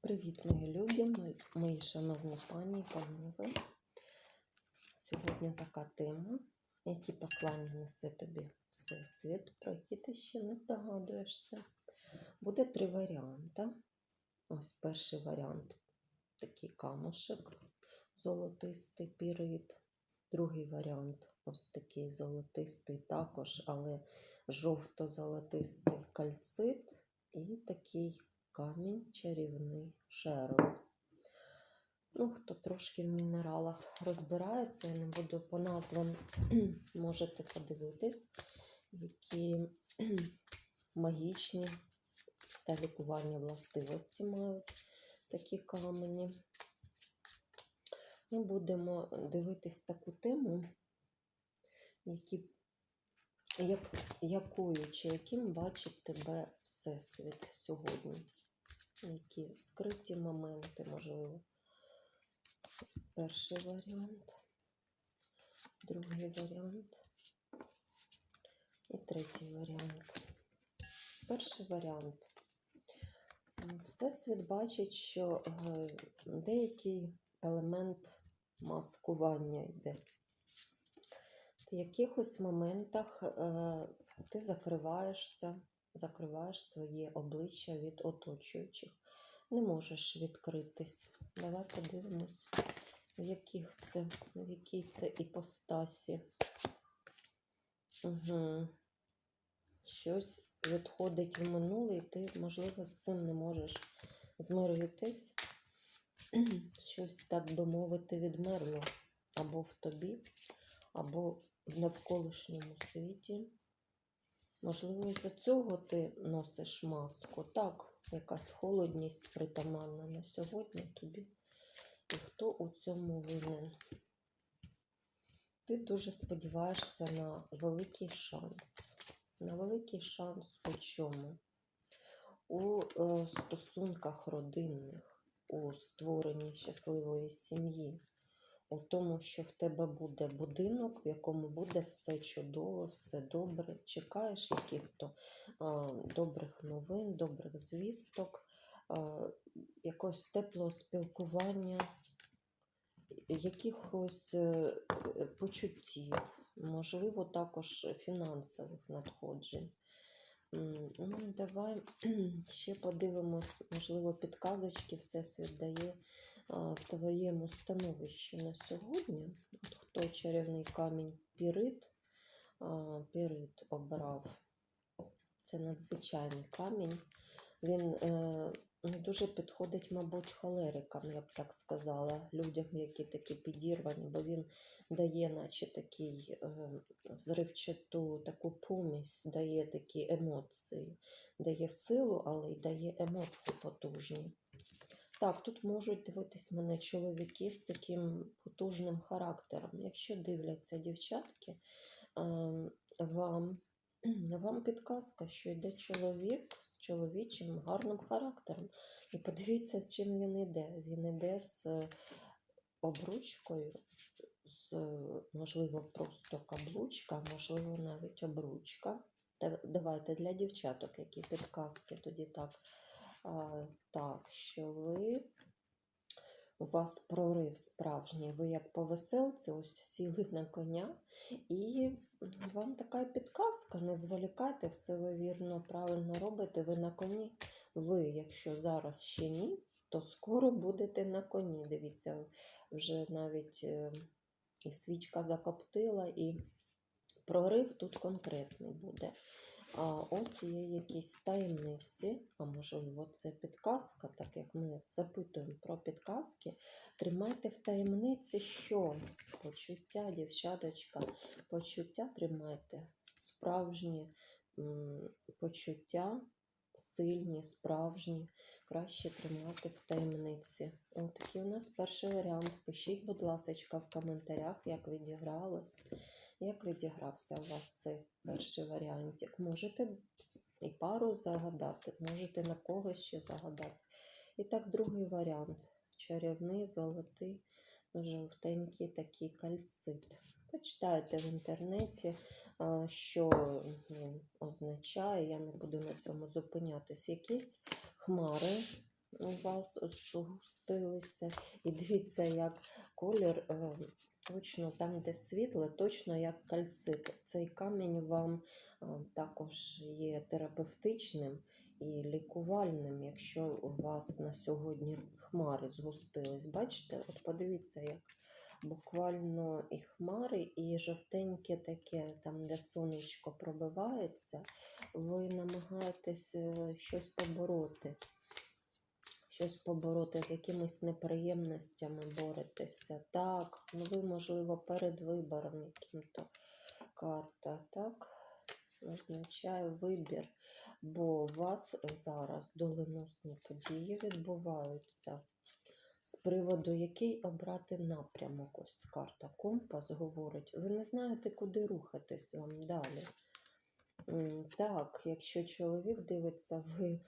Привіт, мої любі, мої- шановні пані і панове. Сьогодні така тема, які послання несе тобі Всесвіт, про які ти ще не здогадуєшся. Буде три варіанти. Ось перший варіант такий камушек, золотистий пірит. Другий варіант ось такий золотистий також, але жовто-золотистий кальцит і такий камінь чарівний шерл. Ну, хто трошки в мінералах розбирається, я не буду по назвам, можете подивитись, які магічні та лікувальні властивості мають такі камені. Ми будемо дивитись таку тему, які, як, якою чи яким бачить тебе Всесвіт сьогодні. Які скриті моменти, можливо. Перший варіант, другий варіант і третій варіант. Перший варіант. Всесвіт бачить, що е, деякий елемент маскування йде. В якихось моментах е, ти закриваєшся, закриваєш своє обличчя від оточуючих. Не можеш відкритись. Давай подивимось, в яких це, в якій це іпостасі. Угу. Щось відходить в минуле, і ти, можливо, з цим не можеш змиритись. Щось, так би мовити, відмерло або в тобі, або в навколишньому світі. Можливо, з-за цього ти носиш маску. Так, якась холодність притаманна на сьогодні тобі. І хто у цьому винен? Ти дуже сподіваєшся на великий шанс. На великий шанс у чому? У е, стосунках родинних, у створенні щасливої сім'ї, у тому, що в тебе буде будинок, в якому буде все чудово, все добре. Чекаєш яких-то добрих новин, добрих звісток, якогось теплого спілкування, якихось е, почуттів, можливо, також фінансових надходжень. Ну, давай ще подивимось, можливо, підказочки Всесвіт дає в твоєму становищі на сьогодні. От хто чарівний камінь Пірит, Пірит обрав. Це надзвичайний камінь. Він е, ну, дуже підходить, мабуть, холерикам, я б так сказала, людям, які такі підірвані, бо він дає, наче такий е, зривчату таку помість, дає такі емоції, дає силу, але й дає емоції потужні. Так, тут можуть дивитись мене чоловіки з таким потужним характером. Якщо дивляться дівчатки, ем, вам, вам підказка, що йде чоловік з чоловічим гарним характером. І подивіться, з чим він йде. Він йде з обручкою, з, можливо, просто каблучка, можливо, навіть обручка. Давайте для дівчаток, які підказки тоді так. Так, що ви у вас прорив справжній. Ви як по веселці, ось сіли на коня, і вам така підказка. Не зволікайте, все ви вірно, правильно робите. Ви на коні. Ви, якщо зараз ще ні, то скоро будете на коні. Дивіться, вже навіть е, і свічка закоптила, і прорив тут конкретний буде. А ось є якісь таємниці, а можливо, це підказка, так як ми запитуємо про підказки. Тримайте в таємниці, що почуття, дівчаточка, почуття тримайте, справжні почуття, сильні, справжні, краще тримати в таємниці. Ось такий у нас перший варіант. Пишіть, будь ласка, в коментарях, як відігралось. Як відігрався у вас цей перший варіантик? Можете і пару загадати, можете на когось ще загадати. І так, другий варіант. Чарівний, золотий, жовтенький такий кальцит. Почитайте в інтернеті, що він означає. Я не буду на цьому зупинятись. Якісь хмари у вас згустилися. І дивіться, як колір е, точно там, де світле, точно як кальцит. Цей камінь вам е, також є терапевтичним і лікувальним, якщо у вас на сьогодні хмари згустились. Бачите, от подивіться, як буквально і хмари, і жовтеньке таке, там, де сонечко пробивається, ви намагаєтесь е, щось побороти. Щось побороти, з якимись неприємностями боретеся. Так, ну ви, можливо, перед вибором яким-то карта, так? Означає вибір, бо у вас зараз доленосні події відбуваються. З приводу, який обрати напрямок, ось карта Компас говорить, ви не знаєте, куди рухатись вам далі. Так, якщо чоловік дивиться, ви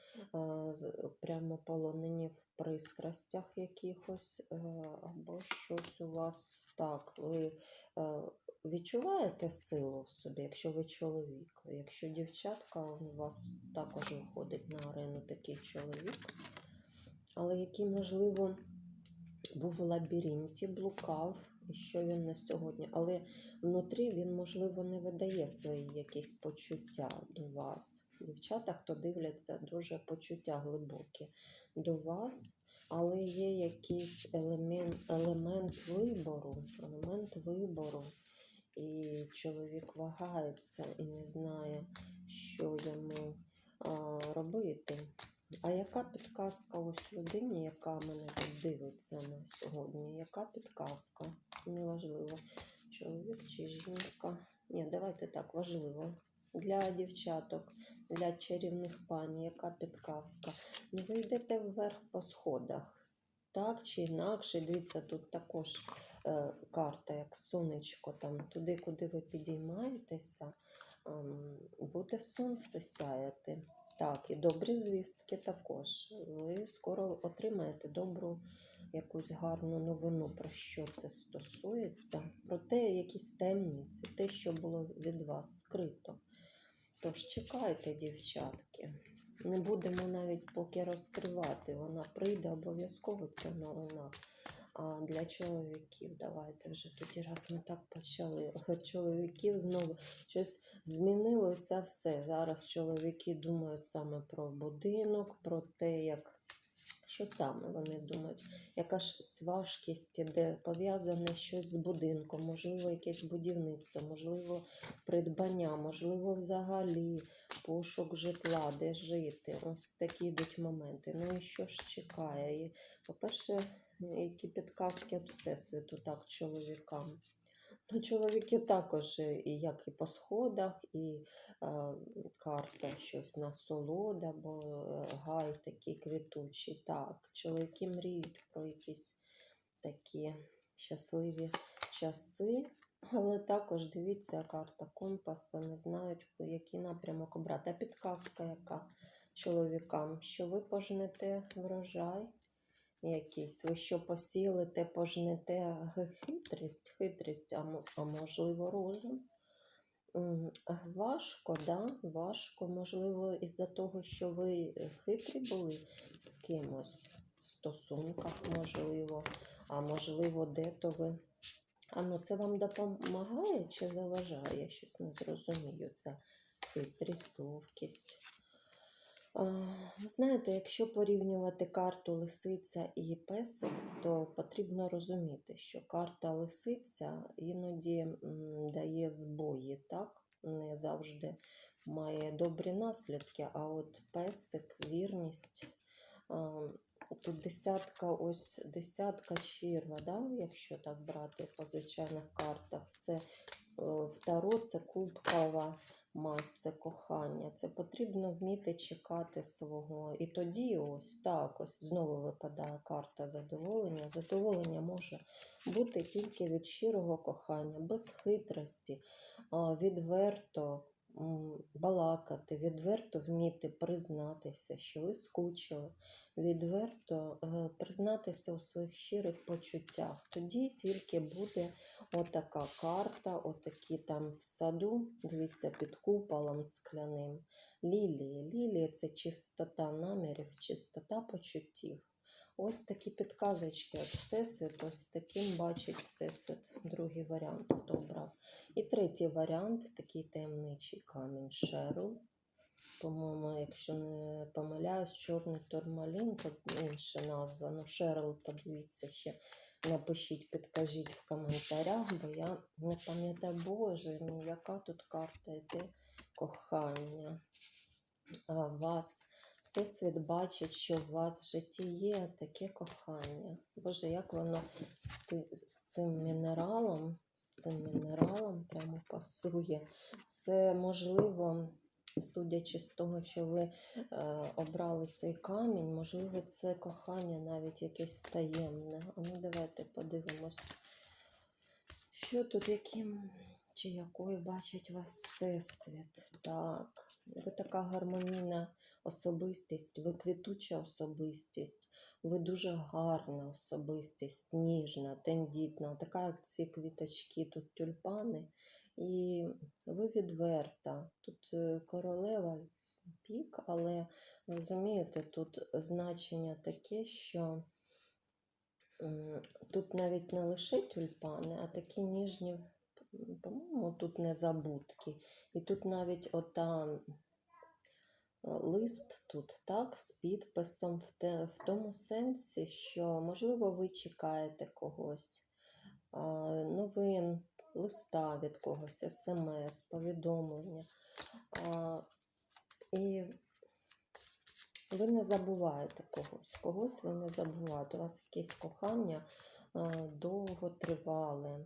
прямо полонені в пристрастях якихось, е, або щось у вас так, ви е, відчуваєте силу в собі, якщо ви чоловік. Якщо дівчатка, у вас також виходить на арену такий чоловік, але який, можливо, був у лабіринті, блукав, і що він на сьогодні. Але внутрі він, можливо, не видає свої якісь почуття до вас. Дівчата, хто дивляться, дуже почуття глибокі до вас, але є якийсь елемент, елемент вибору, елемент вибору. І чоловік вагається і не знає, що йому а, робити. А яка підказка ось людині, яка мене тут дивиться на сьогодні? Яка підказка? Неважливо, чоловік чи жінка. Ні, давайте так, важливо. Для дівчаток, для чарівних пані, яка підказка? Ну, ви йдете вверх по сходах. Так чи інакше, дивіться, тут також е, карта, як сонечко, там, туди, куди ви підіймаєтеся, ем, буде сонце сяяти. Так, і добрі звістки також. Ви скоро отримаєте добру якусь гарну новину, про що це стосується, про те, якісь таємниці, те, що було від вас скрито. Тож чекайте, дівчатки. Не будемо навіть поки розкривати. Вона прийде обов'язково ця новина. Для чоловіків давайте вже тоді, раз ми так почали. Чоловіків знову щось змінилося все. Зараз чоловіки думають саме про будинок, про те, як що саме вони думають, яка ж важкість, де пов'язане щось з будинком, можливо, якесь будівництво, можливо, придбання, можливо, взагалі пошук житла, де жити. Ось такі йдуть моменти. Ну і що ж чекає? По-перше, які підказки від Всесвіту так чоловікам. Ну, чоловіки також, е, як і по сходах, і е, карта щось насолода, бо е, гай такий квітучий. Так, чоловіки мріють про якісь такі щасливі часи. Але також дивіться, карта компаса, не знають, який напрямок обрати. А підказка, яка чоловікам, що ви пожнете врожай якийсь, ви що посіяли, те пожнете хитрість, хитрість, а, можливо, розум. Важко, да? Важко, можливо, із-за того, що ви е, хитрі були з кимось в стосунках, можливо, а можливо, де-то ви. А ну це вам допомагає чи заважає? Я щось не зрозумію. Це хитрість, ловкість. Знаєте, якщо порівнювати карту лисиця і песик, то потрібно розуміти, що карта лисиця іноді дає збої, так? Не завжди має добрі наслідки, а от песик, вірність. Тут десятка, ось десятка черва, да? якщо так брати по звичайних картах. Це е, второ, це кубкова мазь, це кохання. Це потрібно вміти чекати свого. І тоді ось так, ось знову випадає карта задоволення. Задоволення може бути тільки від щирого кохання, без хитрості, відверто. Балакати, відверто вміти признатися, що ви скучили, відверто е, признатися у своїх щирих почуттях. Тоді тільки буде отака карта, отакі там в саду, дивіться, під куполом скляним. Лілії. Лілії це чистота намірів, чистота почуттів. Ось такі підказочки від Всесвіт, ось таким бачить Всесвіт. Другий варіант, хто брав. І третій варіант такий таємничий камінь Шерл. По-моєму, якщо не помиляюсь, чорний турмалін, то інша назва. Ну, Шерл, подивіться ще. Напишіть, підкажіть в коментарях, бо я не пам'ятаю, Боже, ну яка тут карта йде кохання. А, вас Всесвіт бачить, що у вас в житті є таке кохання. Боже, як воно з, з цим мінералом, з цим мінералом прямо пасує. Це можливо, судячи з того, що ви е, обрали цей камінь, можливо, це кохання навіть якесь таємне. А ну давайте подивимось, що тут, яким чи якою бачить вас всесвіт. Так, ви така гармонійна особистість, ви квітуча особистість, ви дуже гарна особистість, ніжна, тендітна, така як ці квіточки, тут тюльпани. І ви відверта. Тут е, королева пік, але розумієте, тут значення таке, що тут навіть не лише тюльпани, а такі ніжні, по-моєму, тут незабудки. І тут навіть ота е, лист тут, так, з підписом в, те, в тому сенсі, що, можливо, ви чекаєте когось, новин, листа від когось, смс, повідомлення. І ви не забуваєте когось, когось ви не забуваєте. У вас якесь кохання довго тривале.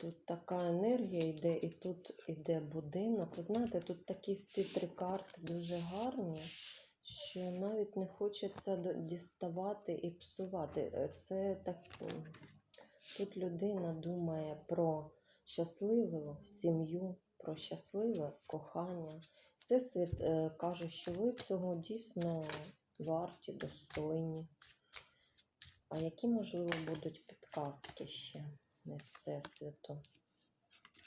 Тут така енергія йде, і тут йде будинок. Ви знаєте, тут такі всі три карти дуже гарні, що навіть не хочеться діставати і псувати. Е, Це так. Тут людина думає про щасливу сім'ю, про щасливе кохання. Всесвіт е, каже, що ви цього дійсно варті, достойні. А які, можливо, будуть підказки ще від Всесвіту?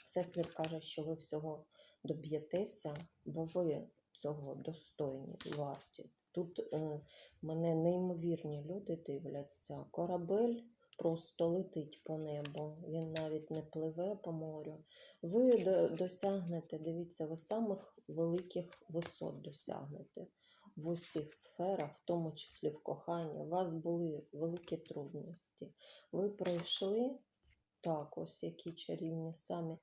Всесвіт каже, що ви всього доб'єтеся, бо ви цього достойні, варті. Тут е, мене неймовірні люди дивляться. Корабель просто летить по небу, він навіть не пливе по морю. Ви до- досягнете, дивіться, ви самих великих висот досягнете в усіх сферах, в тому числі в коханні. У вас були великі трудності. Ви пройшли так, ось які чарівні самі.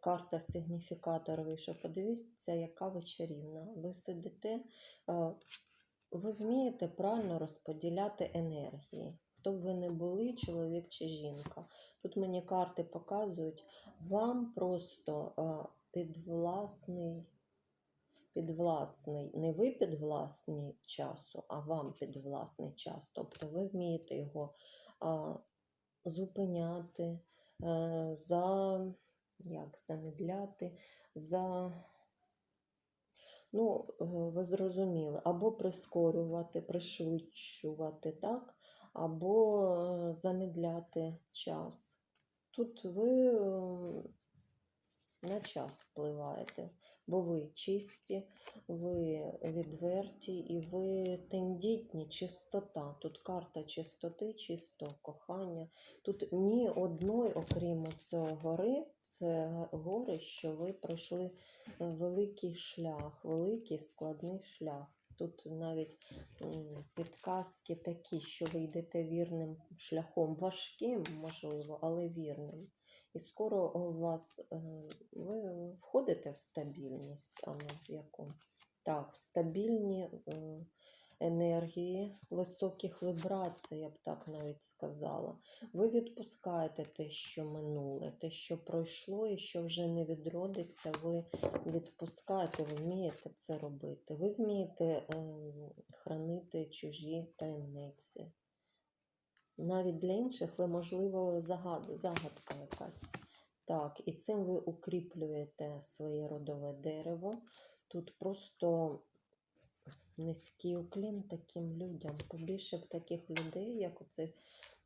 Карта сигніфікатор вийшов. Подивіться, яка ви чарівна. Ви сидите, е, ви вмієте правильно розподіляти енергії. Хто б ви не були, чоловік чи жінка. Тут мені карти показують, вам просто е, підвласний, підвласний, не ви підвласні часу, а вам підвласний час. Тобто ви вмієте його а, зупиняти, е, за, як, замідляти, за, ну, е, ви зрозуміли, або прискорювати, пришвидшувати, так? або замедляти час. Тут ви е, на час впливаєте, бо ви чисті, ви відверті і ви тендітні, чистота. Тут карта чистоти, чисто кохання. Тут ні одної, окрім цього гори, це гори, що ви пройшли великий шлях, великий складний шлях. Тут навіть підказки такі, що ви йдете вірним шляхом, важким, можливо, але вірним. І скоро у вас е, ви входите в стабільність, а в яку. Так, в стабільні е, енергії, високих вибрацій, я б так навіть сказала. Ви відпускаєте те, що минуле, те, що пройшло і що вже не відродиться, ви відпускаєте, ви вмієте це робити. Ви вмієте ем, хранити чужі таємниці. Навіть для інших ви, можливо, загад, загадка якась. Так, і цим ви укріплюєте своє родове дерево. Тут просто низький уклін таким людям. Побільше б таких людей, як оцей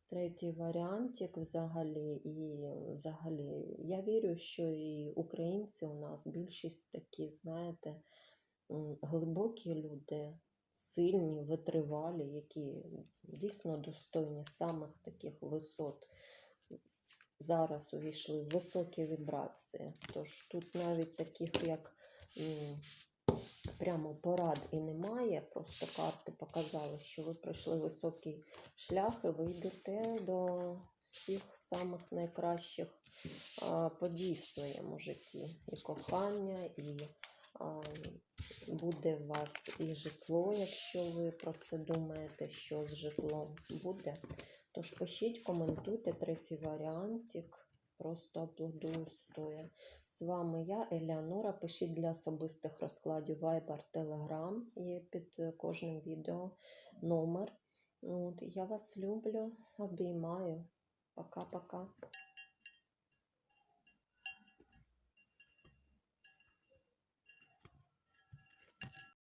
третій варіантик взагалі. І взагалі, я вірю, що і українці у нас більшість такі, знаєте, глибокі люди, сильні, витривалі, які дійсно достойні самих таких висот. Зараз увійшли високі вібрації. Тож тут навіть таких, як прямо порад і немає. Просто карти показали, що ви пройшли високий шлях і ви йдете до всіх самих найкращих подій в своєму житті. І кохання, і буде у вас і житло, якщо ви про це думаєте, що з житлом буде. Тож пишіть, коментуйте третій варіантик. Просто аплодую стоя. З вами я, Елеонора. Пишіть для особистих розкладів Viber, Telegram. Є під кожним відео номер. От, я вас люблю, обіймаю. Пока-пока.